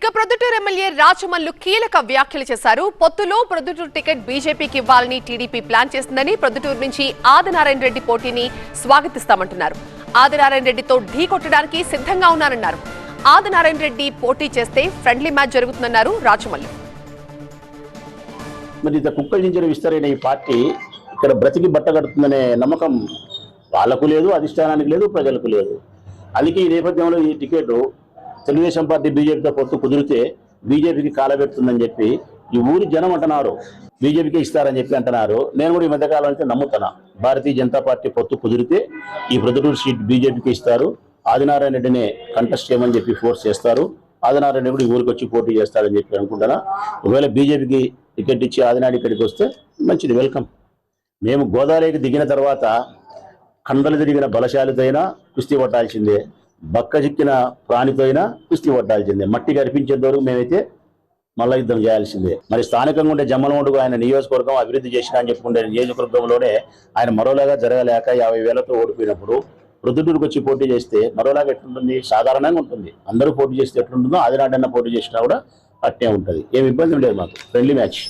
ఇక ప్రొద్దుటూరు ఎమ్మెల్యే రాచమల్లు కీలక వ్యాఖ్యలు చేశారు. పొత్తులో ప్రొద్దుటూరు టికెట్ బీజేపీకి ఇవ్వాలని టీడీపీ ప్లాన్ చేస్తుందని ప్రొద్దుటూరు నుంచి ఆదినారాయణ రెడ్డి పోటీని స్వాగతిస్తామంటున్నారు. ఆదినారాయణ రెడ్డితో ఢీ కొట్టడానికి సిద్ధంగా ఉన్నారన్నారు ఆదినారాయణ రెడ్డి పోటీ చేస్తే ఫ్రెండ్లీ మ్యాచ్ జరుగుతుందన్నారు రాచమల్లు మరి ఇంత కుక్కల జింజలు విస్తరైన ఈ పార్టీ ఇక్కడ బ్రతికి బట్ట కడుతుందనే నమ్మకం వాళ్ళకు లేదు అధిష్టానానికి లేదు ప్రజలకు లేదు. అందుకే ఈ నేపథ్యంలో ఈ టికెట్ తెలుగుదేశం పార్టీ బీజేపీతో పొత్తు కుదిరితే బీజేపీకి కాలబెడుతుందని చెప్పి ఈ ఊరి జనం అంటున్నారు. బీజేపీకి ఇస్తారని చెప్పి అంటున్నారు. నేను కూడా ఈ మధ్యకాలం అయితే నమ్ముతున్నా. భారతీయ జనతా పార్టీ పొత్తు కుదిరితే ఈ ప్రొద్దుటూరు సీట్ బీజేపీకి ఇస్తారు. ఆదినారాయణ రెడ్డిని కంటెస్ట్ చేయమని చెప్పి ఫోర్స్ చేస్తారు. ఆదినారాయణ రెడ్డి కూడా ఈ ఊరికి వచ్చి పోటీ చేస్తారని చెప్పి అనుకుంటున్నా. ఒకవేళ బీజేపీకి టికెట్ ఇచ్చి ఆదినాడు ఇక్కడికి వస్తే మంచిది వెల్కమ్. మేము గోదావరికి దిగిన తర్వాత కండలు తిరిగిన బలశాలితో అయినా కుస్తీ పట్టాల్సిందే బక్కజిక్కిన ప్రాణితో అయినా కుస్తీ పట్టాల్సిందే. మట్టి కనిపించేంత వరకు మేమైతే మల్ల యుద్ధం చేయాల్సిందే. మరి స్థానికంగా ఉండే జమ్మలమూడుకు ఆయన నియోజకవర్గం అభివృద్ధి చేసిన అని చెప్పుకుంటే నియోజకవర్గంలోనే ఆయన మరోలాగా జరగలేక యాభై వేలతో ఓడిపోయినప్పుడు ప్రొద్దుటూరుకు వచ్చి పోటీ చేస్తే మరోలాగా ఎట్లుంటుంది? సాధారణంగా ఉంటుంది. అందరూ పోటీ చేస్తే ఎట్లుంటుందో ఆదినాడన్న పోటీ చేసినా కూడా అట్టే ఉంటుంది. ఏమి ఇబ్బంది లేదు మాకు. Friendly match